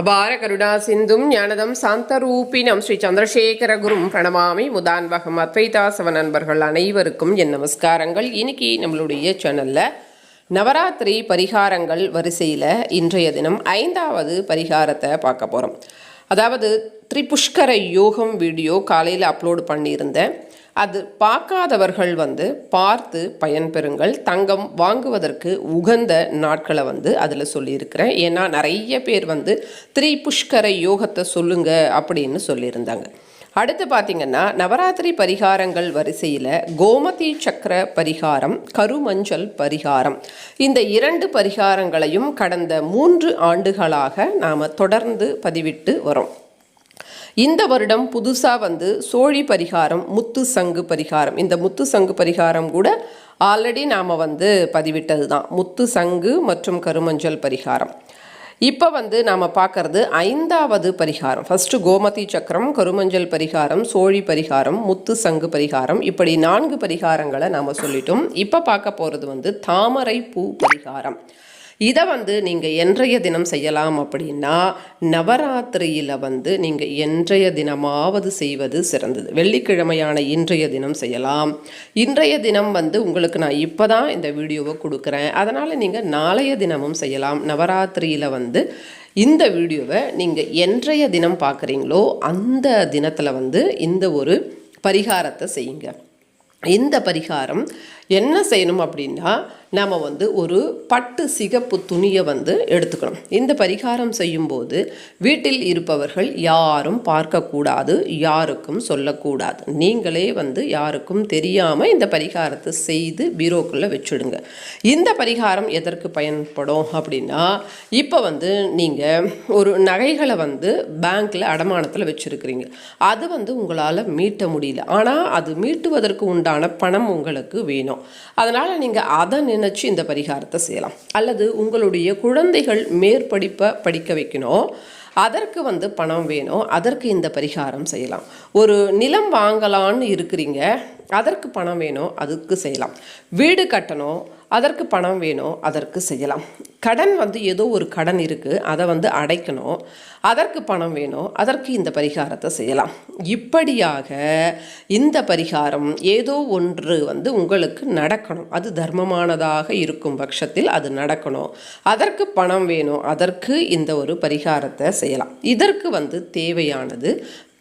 அபார கருணா சிந்தும் ஞானதம் சாந்தரூபினம் ஸ்ரீ சந்திரசேகர குரும் பிரணமாமி முதான்வகம் அத்வைதாசவ நண்பர்கள் அனைவருக்கும் என் நமஸ்காரங்கள். இன்னைக்கு நம்மளுடைய சேனலில் நவராத்திரி பரிகாரங்கள் வரிசையில் இன்றைய தினம் ஐந்தாவது பரிகாரத்தை பார்க்க போகிறோம் அதாவது திரிபுஷ்கர யோகம் வீடியோ காலையில் அப்லோடு பண்ணியிருந்தேன். அது பார்க்காதவர்கள் வந்து பார்த்து பயன்பெறுங்கள். தங்கம் வாங்குவதற்கு உகந்த நாட்களை வந்து அதில் சொல்லியிருக்கிறேன். ஏன்னா நிறைய பேர் வந்து த்ரீ புஷ்கர யோகத்தை சொல்லுங்க அப்படின்னு சொல்லியிருந்தாங்க. அடுத்து பார்த்திங்கன்னா நவராத்திரி பரிகாரங்கள் வரிசையில் கோமதி சக்கர பரிகாரம் கருமஞ்சள் பரிகாரம். இந்த இரண்டு பரிகாரங்களையும் கடந்த மூன்று ஆண்டுகளாக நாம் தொடர்ந்து பதிவிட்டு வரோம். இந்த வருடம் புதுசாக வந்து சோழி பரிகாரம் முத்து சங்கு பரிகாரம். இந்த முத்து சங்கு பரிகாரம் கூட ஆல்ரெடி நாம் வந்து பதிவிட்டது தான் முத்து சங்கு மற்றும் கருமஞ்சள் பரிகாரம். இப்போ வந்து நாம் பார்க்கறது ஐந்தாவது பரிகாரம். ஃபஸ்ட்டு கோமதி சக்கரம் கருமஞ்சள் பரிகாரம் சோழி பரிகாரம் முத்து சங்கு பரிகாரம். இப்படி நான்கு பரிகாரங்களை நாம் சொல்லிட்டோம். இப்போ பார்க்க போகிறது வந்து தாமரை பூ பரிகாரம். இதை வந்து நீங்கள் என்றைய தினம் செய்யலாம் அப்படின்னா நவராத்திரியில் வந்து நீங்கள் என்றைய தினமாவது செய்வது சிறந்தது. வெள்ளிக்கிழமையான இன்றைய தினம் செய்யலாம். இன்றைய தினம் வந்து உங்களுக்கு நான் இப்போ தான் இந்த வீடியோவை கொடுக்குறேன். அதனால் நீங்கள் நாளைய தினமும் செய்யலாம். நவராத்திரியில் வந்து இந்த வீடியோவை நீங்கள் என்றைய தினம் பார்க்குறீங்களோ அந்த தினத்தில் வந்து இந்த ஒரு பரிகாரத்தை செய்யுங்க. இந்த பரிகாரம் என்ன செய்யணும் அப்படின்னா நாம் வந்து ஒரு பட்டு சிகப்பு துணியை வந்து எடுத்துக்கணும். இந்த பரிகாரம் செய்யும்போது வீட்டில் இருப்பவர்கள் யாரும் பார்க்கக்கூடாது யாருக்கும் சொல்லக்கூடாது. நீங்களே வந்து யாருக்கும் தெரியாமல் இந்த பரிகாரத்தை செய்து பீரோக்குள்ளே வச்சுடுங்க. இந்த பரிகாரம் எதற்கு பயன்படும் அப்படின்னா இப்போ வந்து நீங்கள் ஒரு நகைகளை வந்து பேங்க்கில் அடமானத்தில் வச்சுருக்கிறீங்க. அது வந்து உங்களால் மீட்ட முடியல. ஆனால் அது மீட்டுவதற்கு உண்டான பணம் உங்களுக்கு வேணும். அதனால் நீங்கள் அதை நினச்சி இந்த பரிகாரத்தை செய்யலாம். அல்லது உங்களுடைய குழந்தைகள் மேற்படிப்பை படிக்க வைக்கணும். அதற்கு வந்து பணம் வேணும். அதற்கு இந்த பரிகாரம் செய்யலாம். ஒரு நிலம் வாங்கலான்னு இருக்கிறீங்க. அதற்கு பணம் வேணும் அதுக்கு செய்யலாம். வீடு கட்டணும் அதற்கு பணம் வேணும் அதற்கு செய்யலாம். கடன் வந்து ஏதோ ஒரு கடன் இருக்குது அதை வந்து அடைக்கணும் அதற்கு பணம் வேணும் அதற்கு இந்த பரிகாரத்தை செய்யலாம். இப்படியாக இந்த பரிகாரம் ஏதோ ஒன்று வந்து உங்களுக்கு நடக்கணும் அது தர்மமானதாக இருக்கும் பட்சத்தில் அது நடக்கணும் அதற்கு பணம் வேணும் அதற்கு இந்த ஒரு பரிகாரத்தை செய்யலாம். இதற்கு வந்து தேவையானது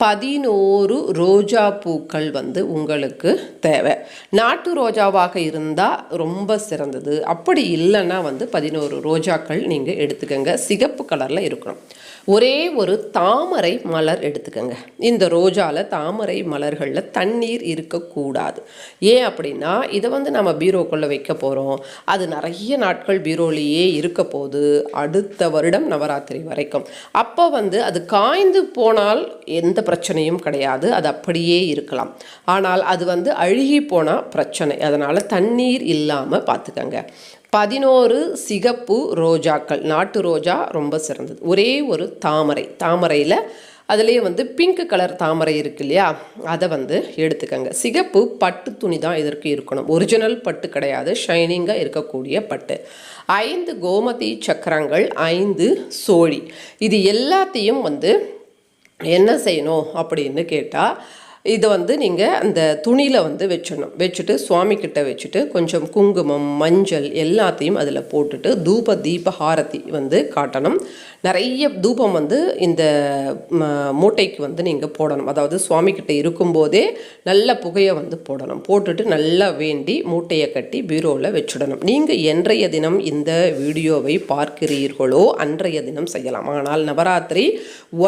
பதினோரு ரோஜா பூக்கள் வந்து உங்களுக்கு தேவை. நாட்டு ரோஜாவாக இருந்தால் ரொம்ப சிறந்தது. அப்படி இல்லைன்னா வந்து பதினோரு ரோஜாக்கள் நீங்கள் எடுத்துக்கோங்க. சிகப்பு கலரில் இருக்கணும். ஒரே ஒரு தாமரை மலர் எடுத்துக்கோங்க. இந்த ரோஜாவில் தாமரை மலர்களில் தண்ணீர் இருக்கக்கூடாது. ஏன் அப்படின்னா இதை வந்து நம்ம பீரோக்குள்ளே வைக்க போகிறோம் அது நிறைய நாட்கள் பீரோலேயே இருக்க போது அடுத்த வருடம் நவராத்திரி வரைக்கும். அப்போ வந்து அது காய்ந்து போனால் எந்த பிரச்சனையும் கிடையாது. அது அப்படியே இருக்கலாம். ஆனால் அது வந்து அழுகி போனால் பிரச்சனை. அதனால் தண்ணீர் இல்லாமல் பார்த்துக்கங்க பதினோரு சிகப்பு ரோஜாக்கள். நாட்டு ரோஜா ரொம்ப சிறந்தது. ஒரே ஒரு தாமரை. தாமரையில் அதுலேயே வந்து பிங்க் கலர் தாமரை இருக்கு இல்லையா? அதை வந்து எடுத்துக்கங்க. சிகப்பு பட்டு துணி தான் இதற்கு இருக்கணும். ஒரிஜினல் பட்டு கிடையாது. ஷைனிங்காக இருக்கக்கூடிய பட்டு. ஐந்து கோமதி சக்கரங்கள் ஐந்து சோழி. இது எல்லாத்தையும் வந்து என்ன செய்யணும் அப்படின்னு கேட்டால் இதை வந்து நீங்கள் அந்த துணியில் வந்து வச்சிடணும் வச்சுட்டு சுவாமிக்கிட்ட வச்சுட்டு கொஞ்சம் குங்குமம் மஞ்சள் எல்லாத்தையும் அதில் போட்டுட்டு தூப தீப ஹாரதி வந்து காட்டணும். நிறைய தூபம் வந்து இந்த மூட்டைக்கு வந்து நீங்கள் போடணும். அதாவது சுவாமிக்கிட்ட இருக்கும்போதே நல்ல புகையை வந்து போடணும். போட்டுட்டு நல்லா வேண்டி மூட்டையை கட்டி பீரோவில் வச்சுடணும். நீங்கள் என்றைய தினம் இந்த வீடியோவை பார்க்கிறீர்களோ அன்றைய தினம் செய்யலாம். ஆனால் நவராத்திரி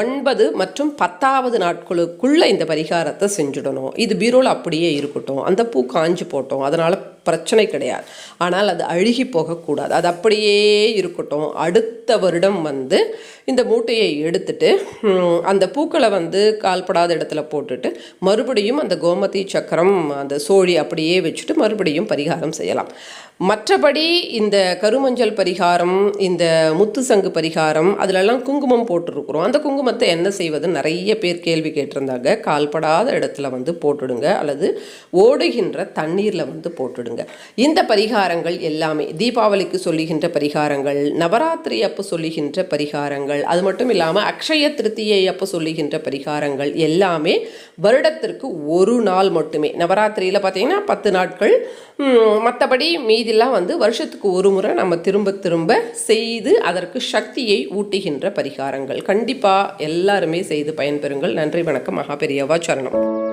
ஒன்பது மற்றும் பத்தாவது நாட்களுக்குள்ளே இந்த பரிகாரத்தை செஞ்சுடணும். இது பீரோவில் அப்படியே இருக்கட்டும். அந்த பூ காஞ்சி போட்டோம். அதனால் பிரச்சனை கிடையாது. ஆனால் அது அழுகி போகக்கூடாது. அது அப்படியே இருக்கட்டும். அடுத்த வருடம் வந்து இந்த மூட்டையை எடுத்துட்டு அந்த பூக்களை வந்து கால்படாத இடத்துல போட்டுட்டு மறுபடியும் அந்த கோமதி சக்கரம் அந்த சோழி அப்படியே வச்சுட்டு மறுபடியும் பரிகாரம் செய்யலாம். மற்றபடி இந்த கருமஞ்சள் பரிகாரம் இந்த முத்து சங்கு பரிகாரம் அதிலெல்லாம் குங்குமம் போட்டிருக்கிறோம். அந்த குங்குமத்தை என்ன செய்வது? நிறைய பேர் கேள்வி கேட்டிருந்தாங்க. கால்படாத இடத்துல வந்து போட்டுடுங்க. அல்லது ஓடுகின்ற தண்ணீரில் வந்து போட்டுடுங்க. இந்த பரிகாரங்கள் எல்லாமே தீபாவளிக்கு சொல்லுகின்ற பரிகாரங்கள் நவராத்திரி அப்போ சொல்லுகின்ற பரிகாரங்கள் அது மட்டும் இல்லாமல் அக்ஷய திருத்தியை அப்போ சொல்லுகின்ற பரிகாரங்கள் எல்லாமே வருடத்திற்கு ஒரு நாள் மட்டுமே. நவராத்திரியில் பார்த்தீங்கன்னா பத்து நாட்கள். மற்றபடி மீதிலாம் வந்து வருஷத்துக்கு ஒரு முறை நம்ம திரும்ப திரும்ப செய்து அதற்கு சக்தியை ஊட்டுகின்ற பரிகாரங்கள். கண்டிப்பாக எல்லாருமே செய்து பயன்பெறுங்கள். நன்றி வணக்கம் மகாபெரியவா சரணம்.